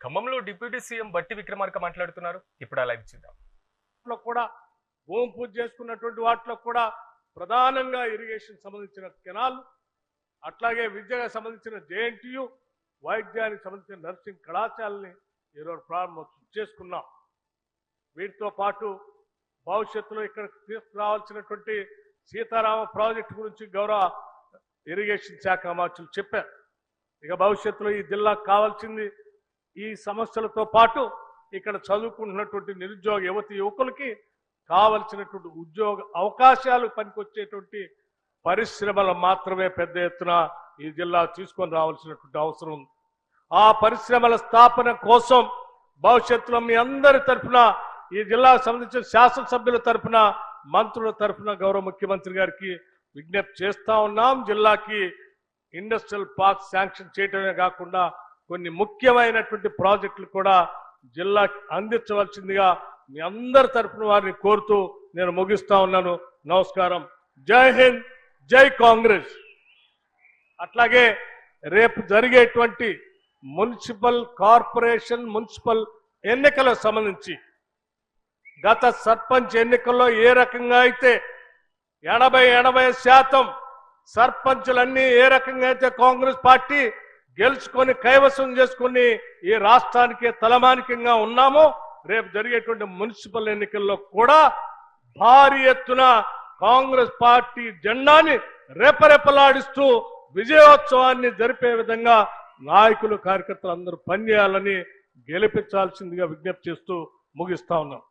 ఖమ్మంలో deputy CM బట్టి విక్రమార్క మాట్లాడుతున్నారు. ఇప్పుడు అలా ఇచ్చిద్దాం కూడా భూమి పూజ చేసుకున్నటువంటి వాటిలో కూడా ప్రధానంగా ఇరిగేషన్ సంబంధించిన కెనాల్ అట్లాగే విద్యకు సంబంధించిన జేఎన్టీయు వైద్యానికి సంబంధించిన నర్సింగ్ కళాశాలని ఈరోజు ప్రారంభోత్సవం చేసుకున్నాం. వీటితో పాటు భవిష్యత్తులో ఇక్కడ తీసుకురావాల్సినటువంటి సీతారామ ప్రాజెక్టు గురించి గౌరవ ఇరిగేషన్ శాఖ మంత్రులు చెప్పారు. ఇక భవిష్యత్తులో ఈ జిల్లాకు కావాల్సింది ఈ సమస్యలతో పాటు ఇక్కడ చదువుకుంటున్నటువంటి నిరుద్యోగ యువతి యువకులకి కావలసినటువంటి ఉద్యోగ అవకాశాలు పనికొచ్చేటువంటి పరిశ్రమలు మాత్రమే పెద్ద ఎత్తున ఈ జిల్లా తీసుకొని రావాల్సినటువంటి అవసరం ఉంది. ఆ పరిశ్రమల స్థాపన కోసం భవిష్యత్తులో మీ అందరి తరఫున ఈ జిల్లాకు సంబంధించిన శాసనసభ్యుల తరఫున మంత్రుల తరఫున గౌరవ ముఖ్యమంత్రి గారికి విజ్ఞప్తి చేస్తా ఉన్నాం. జిల్లాకి ఇండస్ట్రియల్ పార్క్ శాంక్షన్ చేయటమే కాకుండా కొన్ని ముఖ్యమైనటువంటి ప్రాజెక్టులు కూడా జిల్లా అందించవలసిందిగా మీ అందరి తరఫున వారిని కోరుతూ నేను ముగిస్తా ఉన్నాను. నమస్కారం. జై హింద్ జై కాంగ్రెస్. అట్లాగే రేపు జరిగేటువంటి మున్సిపల్ కార్పొరేషన్ మున్సిపల్ ఎన్నికలకు సంబంధించి గత సర్పంచ్ ఎన్నికల్లో ఏ రకంగా అయితే ఎనభై ఎనభై శాతం సర్పంచులన్నీ ఏ రకంగా అయితే కాంగ్రెస్ పార్టీ గెలుచుకొని కైవసం చేసుకుని ఈ రాష్ట్రానికి తలమానికంగా ఉన్నామో రేపు జరిగేటువంటి మున్సిపల్ ఎన్నికల్లో కూడా భారీ ఎత్తున కాంగ్రెస్ పార్టీ జెండాని రెపరెపలాడిస్తూ విజయోత్సవాన్ని జరిపే విధంగా నాయకులు కార్యకర్తలు అందరూ పనిచేయాలని గెలిపించాల్సిందిగా విజ్ఞప్తి చేస్తూ ముగిస్తా ఉన్నాం.